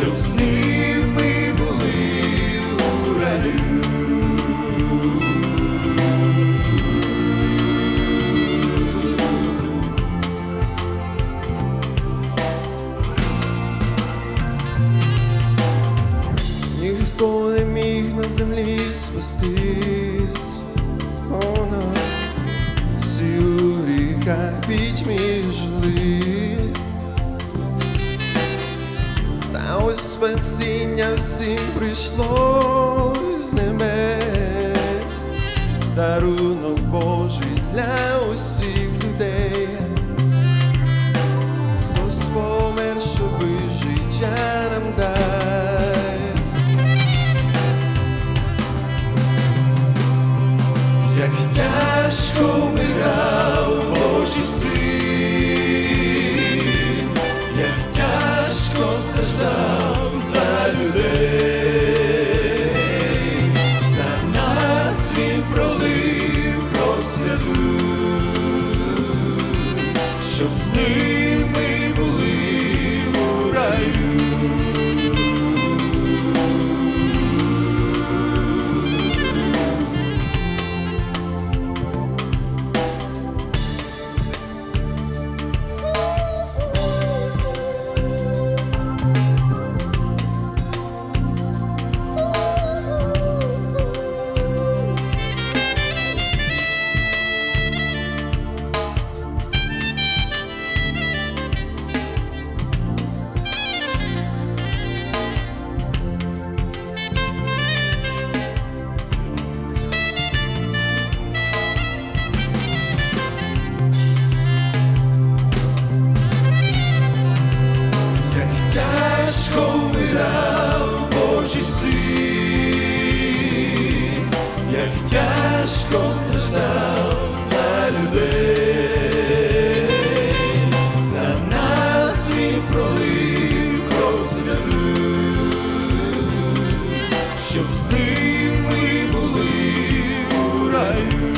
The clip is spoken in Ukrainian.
щоб з ним ми були у раю. Ніхто не міг на землі спастись, вона всі у гріхах пітьмі жили. Ось спасіння всім прийшло з небес, дарунок святу, щоб з ними були у раю. як тяжко страждав за людей, за нас він пролив кров святу, щоб з ними були у раю.